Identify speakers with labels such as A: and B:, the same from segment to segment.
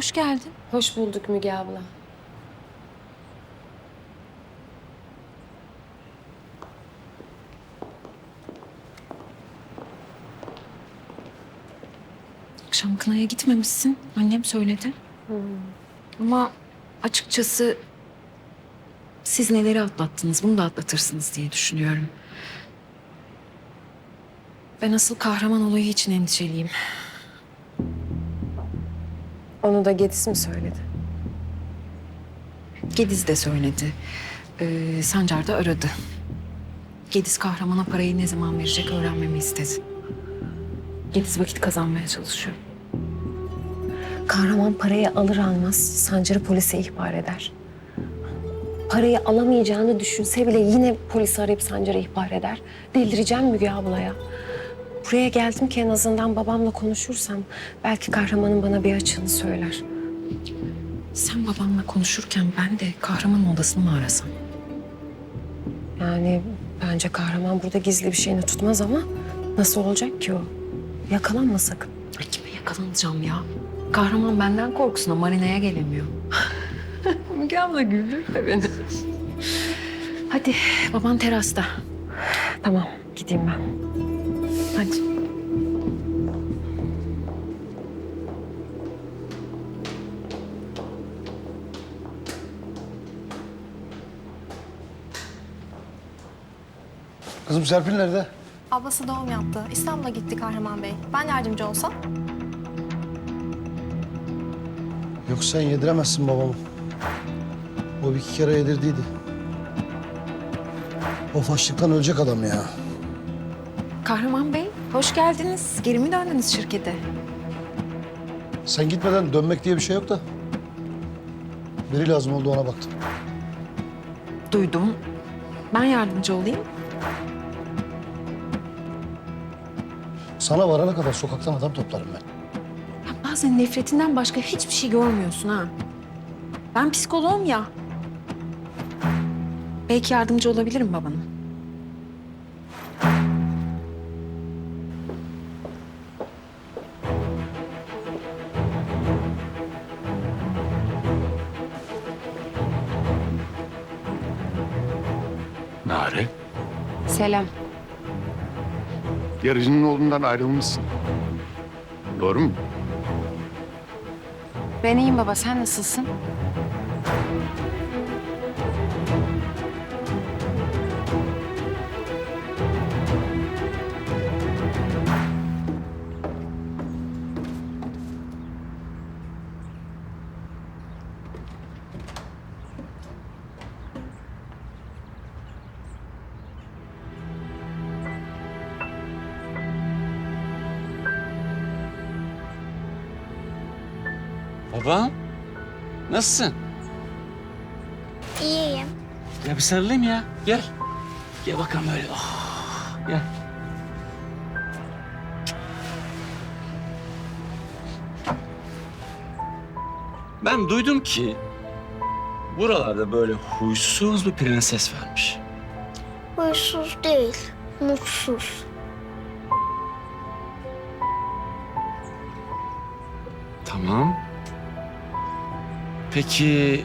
A: Hoş geldin.
B: Hoş bulduk Müge abla.
A: Akşam kınaya gitmemişsin. Annem söyledi. Ama açıkçası siz neleri atlattınız bunu da atlatırsınız diye düşünüyorum. Ben asıl kahraman olayı için endişeliyim.
B: Onu da Gediz mi söyledi?
A: Gediz de söyledi. Ee, Sancar da aradı. Gediz kahramana parayı ne zaman verecek öğrenmemi istedi. Gediz vakit kazanmaya çalışıyor.
B: Kahraman parayı alır almaz Sancar'ı polise ihbar eder. Parayı alamayacağını düşünse bile yine polisi arayıp Sancar'ı ihbar eder. Delireceğim Müge ablaya. Buraya geldim ki en azından babamla konuşursam belki kahramanın bana bir açığını söyler.
A: Sen babamla konuşurken ben de kahraman odasını mı arasam?
B: Yani bence kahraman burada gizli bir şeyini tutmaz ama nasıl olacak ki o? Yakalanma sakın.
A: Ay kime yakalanacağım ya? Kahraman benden korkusuna marinaya gelemiyor. Müge abla güldürme beni. Hadi baban terasta.
B: Tamam gideyim ben.
C: Kızım Serpil nerede?
D: Ablası doğum yaptı. İstanbul'a gitti Kahraman Bey. Ben yardımcı olsam?
C: Yok sen yediremezsin babamı. O bir iki kere yedirdiydi. O faşlıktan ölecek adam ya.
A: Kahraman Bey, hoş geldiniz. Geri mi döndünüz şirkete?
C: Sen gitmeden dönmek diye bir şey yok da. Biri lazım oldu ona baktım.
A: Duydum. Ben yardımcı olayım.
C: Sana varana kadar sokaktan adam toplarım ben.
A: Ya bazen nefretinden başka hiçbir şey görmüyorsun ha. Ben psikoloğum ya. Belki yardımcı olabilirim babana.
E: Nare,
B: Selam.
E: Yarıcının oğlundan ayrılmışsın. Doğru mu?
B: Ben iyiyim baba sen nasılsın?
F: Baba, nasılsın?
G: İyiyim.
F: Ya bir sarılayım ya. Gel. Gel bakalım öyle. Oh, gel. Ben duydum ki buralarda böyle huysuz bir prenses varmış.
G: Huysuz değil, mutsuz.
F: Tamam. Peki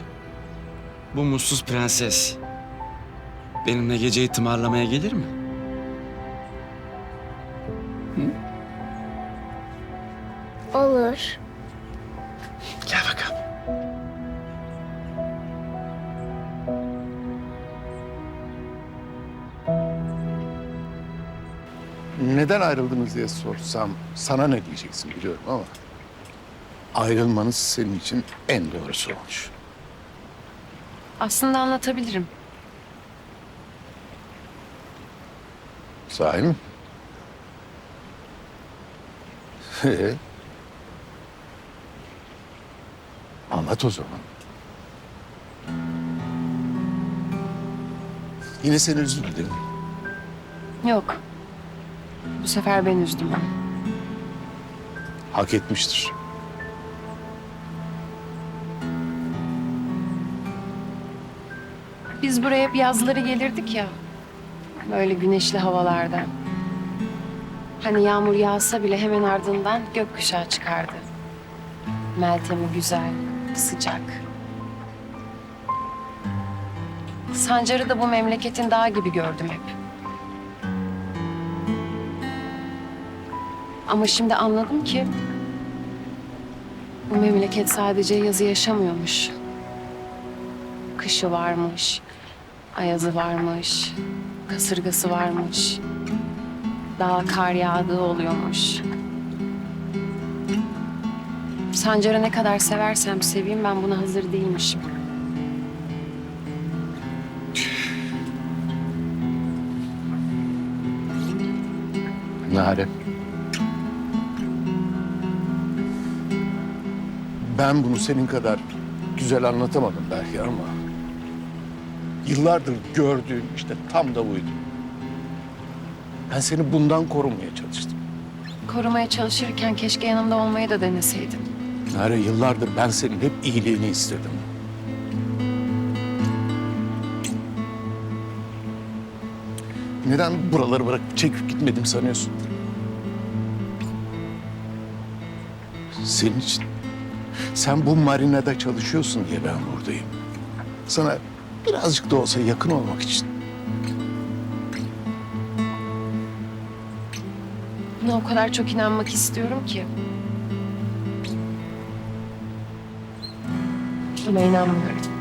F: bu mutsuz prenses benimle geceyi tımarlamaya gelir mi?
G: Olur.
F: Gel bakalım.
E: Neden ayrıldınız diye sorsam sana ne diyeceksin biliyorum ama... ...ayrılmanız senin için en doğrusu olmuş.
B: Aslında anlatabilirim.
E: Sahi mi? Ee? Anlat o zaman. Yine seni üzülme değil mi?
B: Yok. Bu sefer ben üzdüm.
E: Hak etmiştir.
B: Biz buraya hep yazları gelirdik ya. Böyle güneşli havalarda. Hani yağmur yağsa bile hemen ardından gökkuşağı çıkardı. Meltem'i güzel, sıcak. Sancar'ı da bu memleketin dağı gibi gördüm hep. Ama şimdi anladım ki bu memleket sadece yazı yaşamıyormuş. Kışı varmış, ayazı varmış, kasırgası varmış. Daha kar yağdığı oluyormuş. Sancar'ı ne kadar seversem seveyim ben buna hazır değilmişim.
E: Nare. Ben bunu senin kadar güzel anlatamadım belki ama... ...yıllardır gördüğüm işte tam da buydu. Ben seni bundan korumaya çalıştım.
B: Korumaya çalışırken keşke yanımda olmayı da deneseydin.
E: Nare yıllardır ben senin hep iyiliğini istedim. Neden buraları bırakıp çekip gitmedim sanıyorsun? Senin için. Sen bu marinada çalışıyorsun diye ben buradayım. Sana birazcık da olsa yakın olmak için.
B: Buna o kadar çok inanmak istiyorum ki. Ama inanmıyorum.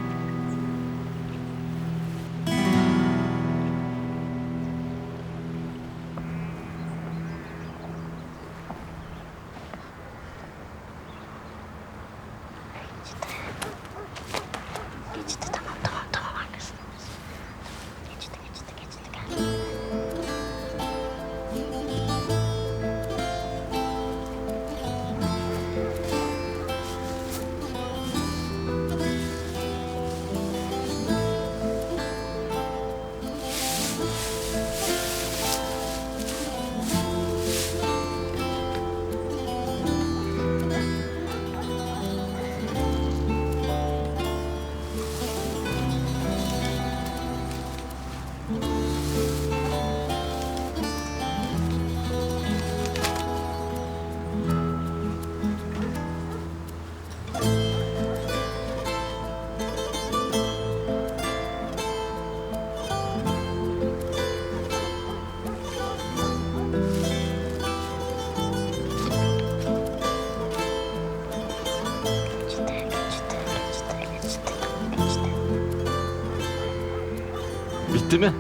F: Bitti mi?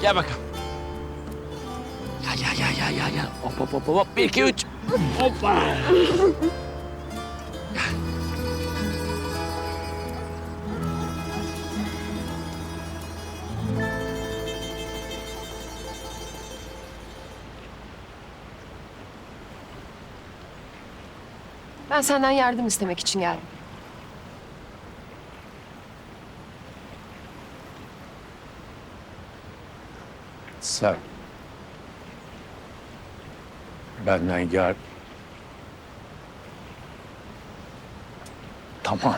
F: Gel bakalım. Ya ya ya ya ya ya. Hop hop hop hop. Bir iki üç. Hoppa.
B: Ben senden yardım istemek için geldim.
E: Sen benden yar... Tamam.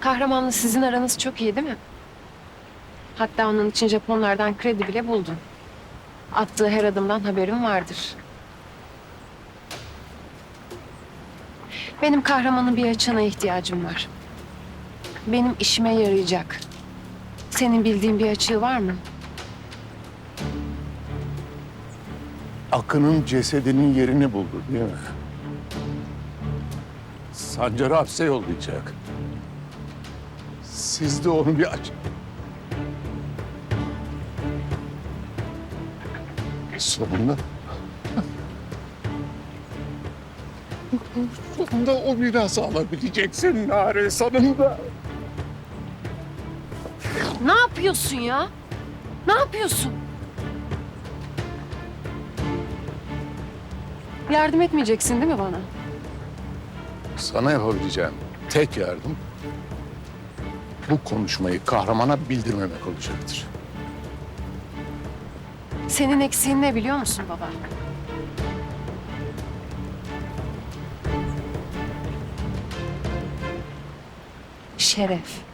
B: Kahramanla sizin aranız çok iyi değil mi? Hatta onun için Japonlardan kredi bile buldun. Attığı her adımdan haberim vardır. Benim kahramanın bir açığına ihtiyacım var. Benim işime yarayacak. Senin bildiğin bir açığı var mı?
E: Akın'ın cesedinin yerini buldu değil mi? Sancar'ı hapse yollayacak. Siz de onu bir aç... Sonunda... Sonunda o mirası alabileceksin Nare sonunda.
B: Ne yapıyorsun ya? Ne yapıyorsun? Yardım etmeyeceksin değil mi bana?
E: Sana yapabileceğim tek yardım bu konuşmayı kahramana bildirmemek olacaktır.
B: Senin eksiğin ne biliyor musun baba? Şeref.